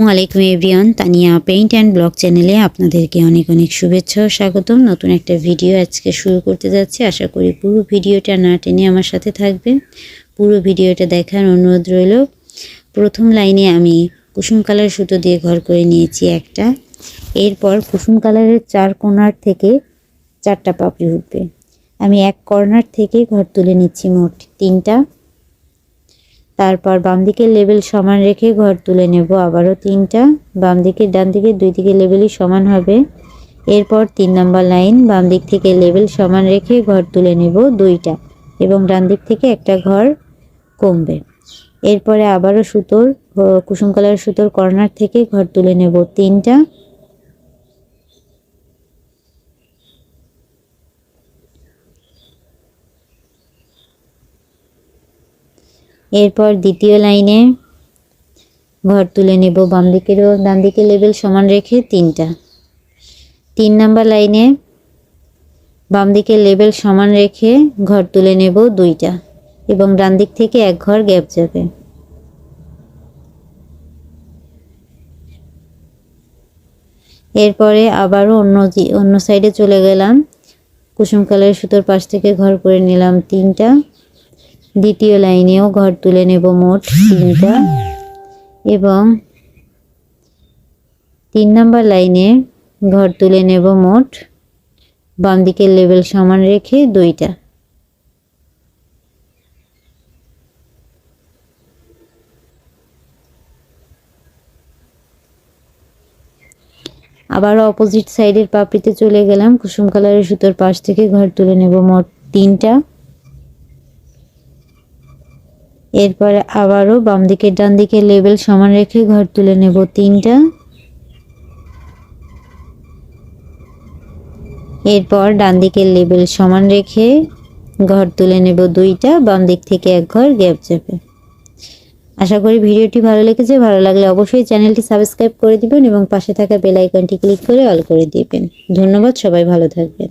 আলাইকুম everyone, Tania paint and blog চ্যানেলে আপনাদেরকে অনেক অনেক শুভেচ্ছা ও স্বাগতম। নতুন একটা ভিডিও আজকে শুরু করতে যাচ্ছি। আশা করি পুরো ভিডিওটা না টেনে আমার সাথে থাকবেন পুরো ভিডিওটা দেখার অনুরোধ রইল। প্রথম লাইনে আমি কুসুম কালার সুতো দিয়ে ঘর করে নিয়েছি একটা। এরপর কুসুম কালারের চার কোণার থেকে চারটা পাপড়ি উঠবে। আমি এক কর্নার থেকে ঘর তুলে নিচ্ছি মোট তিনটা। তারপর বাম দিকের লেবেল সমান রেখে ঘর তুলে নেব। আবারও তিনটা। বাম দিকের ডান দিকের দুই দিকের লেবেলই সমান হবে। এরপর তিন নম্বর লাইন বাম দিক থেকে লেবেল সমান রেখে ঘর তুলে নেব দুইটা এবং ডান দিক থেকে একটা ঘর কমবে। এরপরে আবারও সুতোর কুসুম কালার সুতোর কর্নার থেকে ঘর তুলে নেব তিনটা। এরপর দ্বিতীয় লাইনে ঘর তুলে নেব, বাম দিকেরও ডান দিকের লেভেল সমান রেখে তিনটা। তিন নাম্বার লাইনে বাম দিকের লেভেল সমান রেখে ঘর তুলে নেব দুইটা এবং ডান দিক থেকে এক ঘর গ্যাপ যাবে। এরপরে আবারও অন্য অন্য সাইডে চলে গেলাম। কুসুম কালারের সুতোর পাশ থেকে ঘর করে নিলাম তিনটা। দ্বিতীয় লাইনেও ঘর তুলে নেব মোট তিনটা। এবং তিন নাম্বার লাইনে ঘর তুলে নেব মোট বাম দিকের লেভেল সমান রেখে দুইটা। আবারও অপোজিট সাইডের পাপড়িতে চলে গেলাম। কুসুম কালারের সুতোর পাশ থেকে ঘর তুলে নেব মোট তিনটা। এরপরে আবারও বাম দিকের ডান দিকের লেবেল সমান রেখে ঘর তুলে নেব তিনটা। এরপর ডান দিকের লেবেল সমান রেখে ঘর তুলে নেব দুইটা বাম দিক থেকে এক ঘর, গ্যাপ যাবে আশা করি ভিডিওটি ভালো লেগেছে। ভালো লাগলে অবশ্যই চ্যানেলটি সাবস্ক্রাইব করে দিবেন এবং পাশে থাকা বেল আইকনটি ক্লিক করে অল করে দিবেন। ধন্যবাদ, সবাই ভালো থাকবেন।